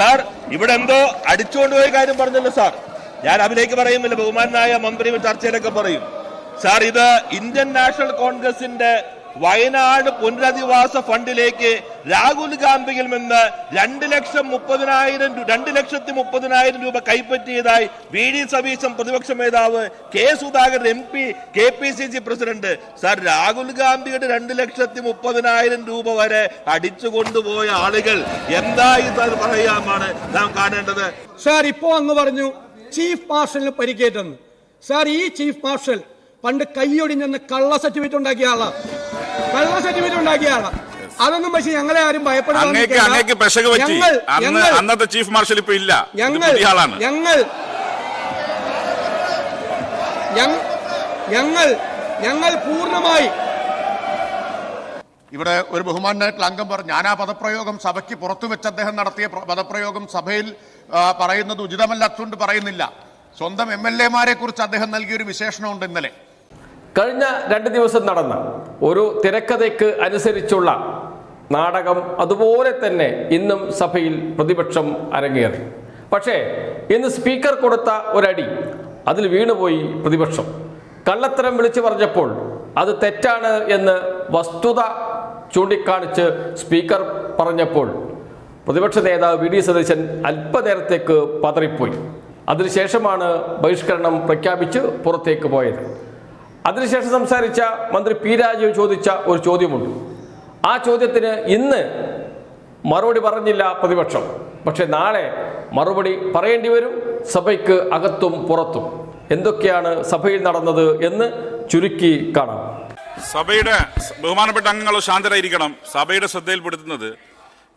Sir ഇവിടെ എന്തോ അടിച്ചുകൊണ്ടുപോയ കാര്യം പറഞ്ഞല്ലോ സാർ. ഞാൻ അതിലേക്ക് പറയുന്നില്ല ബഹുമാനായ മന്ത്രി ചർച്ചയിലൊക്കെ പറയും. സാർ ഇത് ഇന്ത്യൻ നാഷണൽ കോൺഗ്രസിന്റെ വയനാട് പുനരധിവാസ ഫണ്ടിലേക്ക് രാഹുൽ ഗാന്ധിയിൽ നിന്ന് രണ്ട് ലക്ഷം മുപ്പതിനായിരം രണ്ട് ലക്ഷത്തി മുപ്പതിനായിരം രൂപ കൈപ്പറ്റിയതായി വി ഡി സതീശൻ പ്രതിപക്ഷ നേതാവ് K Sudhakaran M P K P C C president. Sir Rahul ഗാന്ധിയുടെ രണ്ട് ലക്ഷത്തി മുപ്പതിനായിരം രൂപ വരെ അടിച്ചു കൊണ്ടുപോയ ആളുകൾ എന്തായി സാർ പറയാമാണ് നാം കാണേണ്ടത്? സാർ ഇപ്പോ അങ്ങ് പറഞ്ഞു ചീഫ് മാർഷലിന് പരിക്കേറ്റെന്ന്. സാർ ഈ ചീഫ് മാർഷൽ പണ്ട് കൈയൊടിഞ്ഞെന്ന് കള്ള സർട്ടിഫിക്കറ്റ് ഉണ്ടാക്കിയ ആളാ. കള്ള സർട്ടിഫിക്കറ്റ് ഉണ്ടാക്കിയാണ് അതൊന്നും പക്ഷെ ഞങ്ങളെ ആരും ഭയപ്പെടാൻ ഞങ്ങൾ അന്ന് ഞങ്ങൾ അന്നത്തെ ചീഫ് മാർഷൽ ഇപ്പൊ ഇല്ല. ഞങ്ങൾ ഞങ്ങൾ ഞങ്ങൾ ഞങ്ങൾ പൂർണമായി ഇവിടെ ഒരു ബഹുമാനായിട്ടുള്ള അംഗം പറഞ്ഞു ഞാൻ ആ പദപ്രയോഗം സഭയ്ക്ക് പുറത്തു വെച്ച് അദ്ദേഹം നടത്തിയ പ്ര- പദപ്രയോഗം സഭയിൽ പറയുന്നത് ഉചിതമല്ലാത്തതുകൊണ്ട് പറയുന്നില്ല. സ്വന്തം എം എൽ എമാരെ കുറിച്ച് അദ്ദേഹം നൽകിയൊരു വിശേഷണമുണ്ട് ഇന്നലെ. കഴിഞ്ഞ രണ്ട് ദിവസം നടന്ന ഒരു തിരക്കഥയ്ക്ക് അനുസരിച്ചുള്ള നാടകം അതുപോലെ തന്നെ ഇന്നും സഭയിൽ പ്രതിപക്ഷം അരങ്ങേറി. പക്ഷേ ഇന്ന് സ്പീക്കർ കൊടുത്ത ഒരടി അതിൽ വീണുപോയി പ്രതിപക്ഷം. കള്ളത്തരം വിളിച്ചു പറഞ്ഞപ്പോൾ അത് തെറ്റാണ് എന്ന് വസ്തുത ചൂണ്ടിക്കാണിച്ച് സ്പീക്കർ പറഞ്ഞപ്പോൾ പ്രതിപക്ഷ നേതാവ് വി. ഡി. സതീശൻ അല്പനേരത്തേക്ക് പതറിപ്പോയി. അതിനുശേഷമാണ് ബഹിഷ്കരണം പ്രഖ്യാപിച്ച് പുറത്തേക്ക് പോയത്. അതിനുശേഷം സംസാരിച്ച മന്ത്രി പി രാജീവ് ചോദിച്ച ഒരു ചോദ്യമുണ്ട്. ആ ചോദ്യത്തിന് ഇന്ന് മറുപടി പറഞ്ഞില്ല പ്രതിപക്ഷം. പക്ഷെ നാളെ മറുപടി പറയേണ്ടി വരും സഭയ്ക്ക് അകത്തും പുറത്തും. എന്തൊക്കെയാണ് സഭയിൽ നടന്നത് എന്ന് ചുരുക്കി കാണാം. സഭയുടെ ബഹുമാനപ്പെട്ട അംഗങ്ങൾ ശാന്തരായിരിക്കണം. സഭയുടെ ശ്രദ്ധയിൽപ്പെടുത്തുന്നത്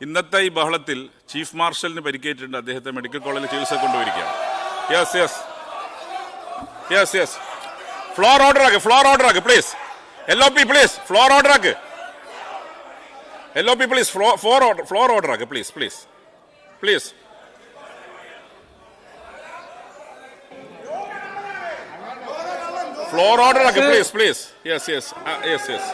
ഇന്നത്തെ ഈ ബഹളത്തിൽ ചീഫ് മാർഷലിന് പരിക്കേറ്റിട്ടുണ്ട്. അദ്ദേഹത്തെ മെഡിക്കൽ കോളേജിൽ ചികിത്സ കൊണ്ടുപോയിരിക്കുകയാണ്. Yes yes yes yes floor order ആക്ക് ഫ്ലോർ ഓർഡർ ആക്ക് please L O P please floor order ആക്ക് L O P please floor order floor order ആക്ക് please please please floor order ആക്ക് please please yes yes yes yes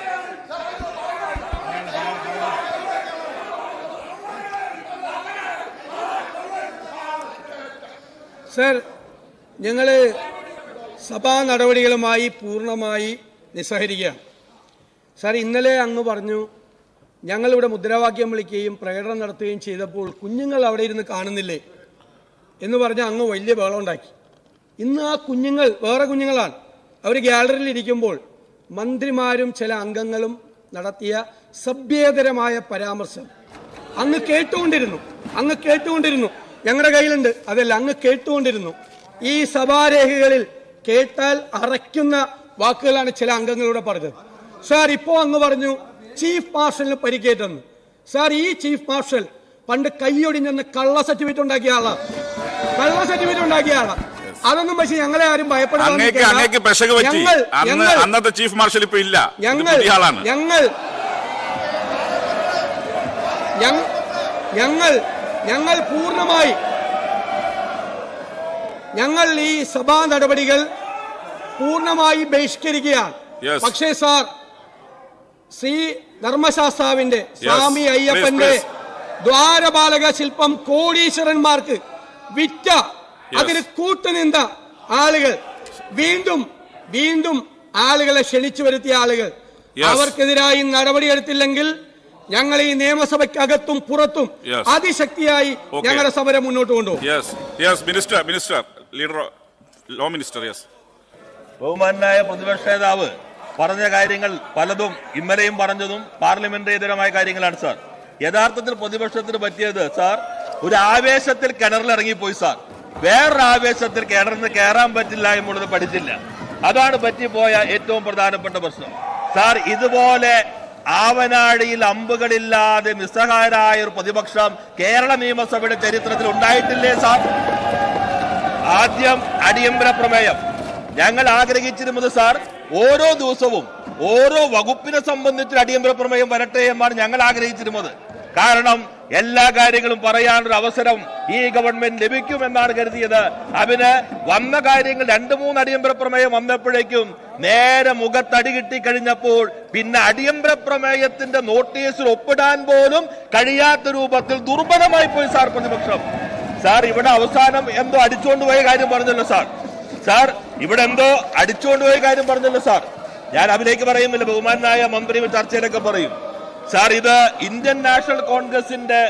sir ഞങ്ങൾ സഭാ നടപടികളുമായി പൂർണമായി നിസ്സഹരിക്കുകയാണ് sir ഇന്നലെ അങ്ങ് പറഞ്ഞു ഞങ്ങളിവിടെ മുദ്രാവാക്യം വിളിക്കുകയും പ്രകടനം നടത്തുകയും ചെയ്തപ്പോൾ കുഞ്ഞുങ്ങൾ അവിടെ ഇരുന്ന് കാണുന്നില്ലേ എന്ന് പറഞ്ഞ് അങ്ങ് വലിയ ബഹളം ഉണ്ടാക്കി. ഇന്ന് ആ കുഞ്ഞുങ്ങൾ വേറെ കുഞ്ഞുങ്ങളാണ്. അവർ ഗ്യാലറിയിൽ ഇരിക്കുമ്പോൾ മന്ത്രിമാരും ചില അംഗങ്ങളും നടത്തിയ സഭ്യേതരമായ പരാമർശം അങ്ങ് കേട്ടുകൊണ്ടിരുന്നു. അങ്ങ് കേട്ടുകൊണ്ടിരുന്നു. ഞങ്ങളുടെ കയ്യിലുണ്ട്. അതല്ല അങ്ങ് കേട്ടുകൊണ്ടിരുന്നു. ഈ സഭാരേഖകളിൽ കേട്ടാൽ അറയ്ക്കുന്ന വാക്കുകളാണ് ചില അംഗങ്ങളിലൂടെ പറഞ്ഞത്. സാർ ഇപ്പോ അങ്ങ് പറഞ്ഞു ചീഫ് മാർഷലിന് പരിക്കേറ്റെന്ന്. സാർ ഈ ചീഫ് മാർഷൽ പണ്ട് കൈയൊടിഞ്ഞെന്ന് കള്ള സർട്ടിഫിക്കറ്റ് ഉണ്ടാക്കിയ ആളാ. കള്ള സർട്ടിഫിക്കറ്റ് ഉണ്ടാക്കിയ ആളാ. അതൊന്നും പക്ഷെ ഞങ്ങളെ ആരും അന്നത്തെ ചീഫ് മാർഷൽ ഇപ്പൊ ഇല്ല. ഞങ്ങൾ ആളാണ്. ഞങ്ങൾ ഞങ്ങൾ ഞങ്ങൾ പൂർണമായി ഞങ്ങൾ ഈ സഭാ നടപടികൾ പൂർണമായി ബഹിഷ്കരിക്കുകയാണ് പക്ഷേ സാർ ശ്രീ ധർമ്മശാസ്താവിന്റെ സ്വാമി അയ്യപ്പന്റെ. ദ്വാരപാലക ശില്പം കോടീശ്വരന്മാർക്ക് വിറ്റ അതിന് കൂട്ടുനിന്ന ആളുകൾ വീണ്ടും വീണ്ടും ആളുകളെ ക്ഷണിച്ചു വരുത്തിയ ആളുകൾ. അവർക്കെതിരായി നടപടിയെടുത്തില്ലെങ്കിൽ ഞങ്ങൾ ഈ നിയമസഭയ്ക്കകത്തും പുറത്തും. അതിശക്തിയായി. ഞങ്ങളുടെ സമരം മുന്നോട്ട് കൊണ്ടുപോകും minister minister leader law minister yes ബഹുമാനായ പ്രതിപക്ഷ നേതാവ് പറഞ്ഞ കാര്യങ്ങൾ പലതും ഇന്നലെയും പറഞ്ഞതും പാർലമെന്റേതരമായ കാര്യങ്ങളാണ് സാർ യഥാർത്ഥത്തിൽ പ്രതിപക്ഷത്തിന് പറ്റിയത് സാർ ഒരു ആവേശത്തിൽ കിണറിൽ ഇറങ്ങിപ്പോയി സാർ വേറൊരു ആവേശത്തിൽ കിണറിന് കയറാൻ പറ്റില്ല എന്നുള്ളത് പഠിച്ചില്ല. അതാണ് പറ്റിപ്പോയ ഏറ്റവും പ്രധാനപ്പെട്ട പ്രശ്നം. സാർ ഇതുപോലെ ആവനാഴിയിൽ അമ്പുകളില്ലാതെ നിസ്സഹായരായ ഒരു പ്രതിപക്ഷം കേരള നിയമസഭയുടെ ചരിത്രത്തിൽ ഉണ്ടായിട്ടില്ലേ സാർ ആദ്യം അടിയന്തര പ്രമേയം. ഞങ്ങൾ ആഗ്രഹിച്ചിരുന്നത് സാർ ഓരോ ദിവസവും ഓരോ വകുപ്പിനെ സംബന്ധിച്ച് അടിയന്തര പ്രമേയം വരട്ടെ എന്നാണ് ഞങ്ങൾ ആഗ്രഹിച്ചിരുന്നത്. കാരണം എല്ലാ കാര്യങ്ങളും പറയാനൊരു അവസരം ഈ ഗവൺമെന്റ് ലഭിക്കുമെന്നാണ് കരുതിയത്. അതിന് വന്ന കാര്യങ്ങൾ രണ്ട് മൂന്ന് അടിയന്തര പ്രമേയം വന്നപ്പോഴേക്കും നേരെ മുഖത്തടി കിട്ടി കഴിഞ്ഞപ്പോൾ പിന്നെ അടിയന്തര പ്രമേയത്തിന്റെ നോട്ടീസിൽ ഒപ്പിടാൻ പോലും കഴിയാത്ത രൂപത്തിൽ ദുർബലമായി പോയി സാർ പ്രതിപക്ഷം. സാർ ഇവിടെ അവസാനം എന്തോ അടിച്ചുകൊണ്ട് പോയ കാര്യം പറഞ്ഞല്ലോ സാർ. സാർ ഇവിടെ എന്തോ അടിച്ചുകൊണ്ട് പോയ കാര്യം പറഞ്ഞല്ലോ സാർ. ഞാൻ അതിലേക്ക് പറയുന്നില്ല ബഹുമാനായ മന്ത്രി ചർച്ചയിലൊക്കെ പറയും. സാർ ഇത് ഇന്ത്യൻ നാഷണൽ കോൺഗ്രസിന്റെ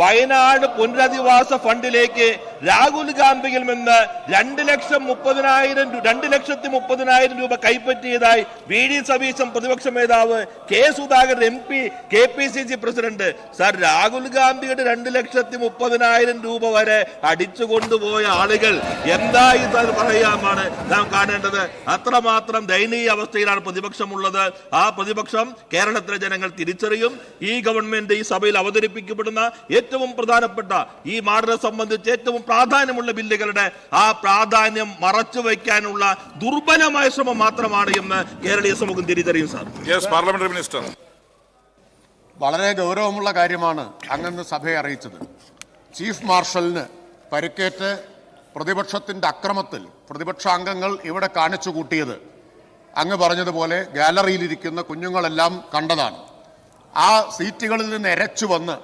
വയനാട് പുനരധിവാസ ഫണ്ടിലേക്ക് രാഹുൽ ഗാന്ധിയിൽ നിന്ന് രണ്ട് ലക്ഷം മുപ്പതിനായിരം രണ്ട് ലക്ഷത്തി മുപ്പതിനായിരം രൂപ കൈപ്പറ്റിയതായി വി ഡി സതീശൻ പ്രതിപക്ഷ നേതാവ് K Sudhakaran M P K P C C president. Sir Rahul ഗാന്ധിയുടെ രണ്ട് ലക്ഷത്തി മുപ്പതിനായിരം രൂപ വരെ അടിച്ചു കൊണ്ടുപോയ ആളുകൾ എന്തായി സാർ പറയാമാണ് നാം കാണേണ്ടത്? അത്രമാത്രം ദയനീയ അവസ്ഥയിലാണ് പ്രതിപക്ഷമുള്ളത്. ആ പ്രതിപക്ഷം കേരളത്തിലെ ജനങ്ങൾ തിരിച്ചറിയും. ഈ ഗവൺമെന്റ് ഈ സഭയിൽ അവതരിപ്പിക്കപ്പെടുന്ന ഏറ്റവും പ്രധാനപ്പെട്ട ഈ മാർഡറെ സംബന്ധിച്ച് ഏറ്റവും പ്രാധാന്യമുള്ള ബില്ലുകളുടെ ആ പ്രാധാന്യം മറച്ചു വയ്ക്കാനുള്ള ദുർബലമായ ശ്രമം മാത്രമാണ് എന്ന് കേരളീയ സമൂഹം തിരിച്ചറിയും സാർ. യെസ് പാർലമെന്ററി മിനിസ്റ്റർ വളരെ ഗൗരവമുള്ള കാര്യമാണ് അങ്ങന്ന് സഭയെ അറിയിച്ചത്. ചീഫ് മാർഷലിന് പരിക്കേറ്റ് പ്രതിപക്ഷത്തിന്റെ അക്രമത്തിൽ പ്രതിപക്ഷാംഗങ്ങൾ ഇവിടെ കാണിച്ചു കൂട്ടിയത്. അങ്ങ് പറഞ്ഞതുപോലെ ഗാലറിയിലിരിക്കുന്ന കുഞ്ഞുങ്ങളെല്ലാം കണ്ടതാണ്. ആ സീറ്റുകളിൽ നിന്ന് എരച്ചു വന്ന്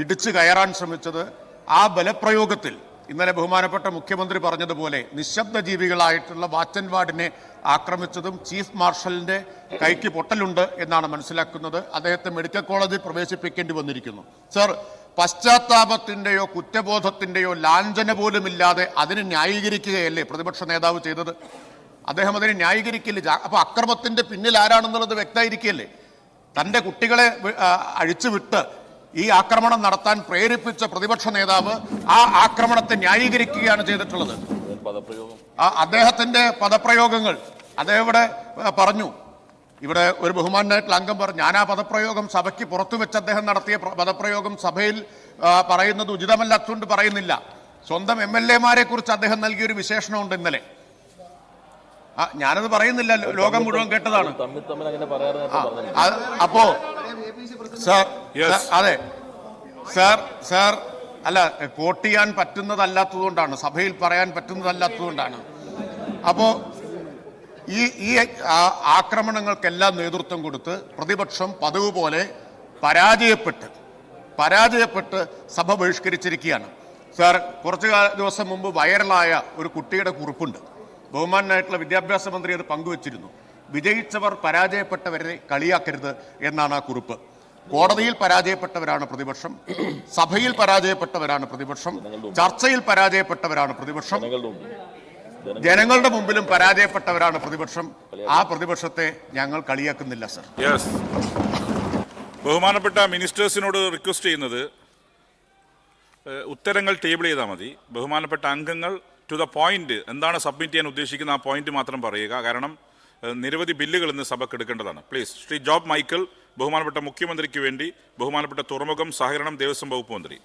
ഇടിച്ചു കയറാൻ ശ്രമിച്ചത് ആ ബലപ്രയോഗത്തിൽ ഇന്നലെ ബഹുമാനപ്പെട്ട മുഖ്യമന്ത്രി പറഞ്ഞതുപോലെ നിശബ്ദ ജീവികളായിട്ടുള്ള വാച്ചൻവാർഡിനെ ആക്രമിച്ചതും ചീഫ് മാർഷലിന്റെ കൈക്ക് പൊട്ടലുണ്ട് എന്നാണ് മനസ്സിലാക്കുന്നത്. അദ്ദേഹത്തെ മെഡിക്കൽ കോളേജിൽ പ്രവേശിപ്പിക്കേണ്ടി വന്നിരിക്കുന്നു. സർ പശ്ചാത്താപത്തിന്റെയോ കുറ്റബോധത്തിന്റെയോ ലാഞ്ചന പോലുമില്ലാതെ അതിനെ ന്യായീകരിക്കുകയല്ലേ പ്രതിപക്ഷ നേതാവ് ചെയ്തത്? അദ്ദേഹം അതിനെ ന്യായീകരിക്കില്ല. അപ്പോൾ അപ്പൊ അക്രമത്തിന്റെ പിന്നിൽ ആരാണെന്നുള്ളത് വ്യക്തമായിരിക്കുകയല്ലേ? തന്റെ കുട്ടികളെ അഴിച്ചുവിട്ട് ഈ ആക്രമണം നടത്താൻ പ്രേരിപ്പിച്ച പ്രതിപക്ഷ നേതാവ് ആ ആക്രമണത്തെ ന്യായീകരിക്കുകയാണ് ചെയ്തിട്ടുള്ളത്. ആ, അദ്ദേഹത്തിന്റെ പദപ്രയോഗങ്ങൾ അദ്ദേഹം ഇവിടെ പറഞ്ഞു. ഇവിടെ ഒരു ബഹുമാനായിട്ടുള്ള അംഗം പറഞ്ഞു ഞാൻ ആ പദപ്രയോഗം സഭയ്ക്ക് പുറത്തു വെച്ച് അദ്ദേഹം നടത്തിയ പ്ര- പദപ്രയോഗം സഭയിൽ പറയുന്നത് ഉചിതമല്ലാത്തതുകൊണ്ട് പറയുന്നില്ല. സ്വന്തം എം എൽ എമാരെ കുറിച്ച് അദ്ദേഹം നൽകിയൊരു വിശേഷണമുണ്ട് ഇന്നലെ. ആ, ഞാനത് പറയുന്നില്ല ലോകം മുഴുവൻ കേട്ടതാണ്. അപ്പോ സാർ. അതെ. സാർ സാർ അല്ല കോട്ട് ചെയ്യാൻ പറ്റുന്നതല്ലാത്തതുകൊണ്ടാണ് സഭയിൽ പറയാൻ പറ്റുന്നതല്ലാത്തതുകൊണ്ടാണ്. അപ്പോ ഈ ഈ ആക്രമണങ്ങൾക്കെല്ലാം നേതൃത്വം കൊടുത്ത് പ്രതിപക്ഷം പതിവ് പോലെ പരാജയപ്പെട്ട് പരാജയപ്പെട്ട് സഭ ബഹിഷ്കരിച്ചിരിക്കുകയാണ്. സാർ കുറച്ച് കാല- ദിവസം മുമ്പ് വൈറലായ ഒരു കുട്ടിയുടെ കുറിപ്പുണ്ട്. ബഹുമാനായിട്ടുള്ള വിദ്യാഭ്യാസ മന്ത്രി അത് പങ്കുവച്ചിരുന്നു. വിജയിച്ചവർ പരാജയപ്പെട്ടവരെ കളിയാക്കരുത് എന്നാണ് ആ കുറിപ്പ്. കോടതിയിൽ പരാജയപ്പെട്ടവരാണ് പ്രതിപക്ഷം സഭയിൽ പരാജയപ്പെട്ടവരാണ് പ്രതിപക്ഷം ചർച്ചയിൽ പരാജയപ്പെട്ടവരാണ് പ്രതിപക്ഷം ജനങ്ങളുടെ മുമ്പിലും പരാജയപ്പെട്ടവരാണ് പ്രതിപക്ഷം. ആ പ്രതിപക്ഷത്തെ ഞങ്ങൾ കളിയാക്കുന്നില്ല സർ. ബഹുമാനപ്പെട്ട മിനിസ്റ്റേഴ്സിനോട് റിക്വസ്റ്റ് ചെയ്യുന്നത് ഉത്തരങ്ങൾ ടേബിൾ ചെയ്താൽ മതി. ബഹുമാനപ്പെട്ട അംഗങ്ങൾ ടു ദ പോയിന്റ് എന്താണ് സബ്മിറ്റ് ചെയ്യാൻ ഉദ്ദേശിക്കുന്ന ആ പോയിന്റ് മാത്രം പറയുക. കാരണം നിരവധി ബില്ലുകൾ ഇന്ന് സഭക്ക് എടുക്കേണ്ടതാണ്. പ്ലീസ് ശ്രീ ജോബ് മൈക്കിൾ ബഹുമാനപ്പെട്ട മുഖ്യമന്ത്രിക്ക് വേണ്ടി ബഹുമാനപ്പെട്ട തുറമുഖം സഹകരണം ദേവസ്വം വകുപ്പ് മന്ത്രി.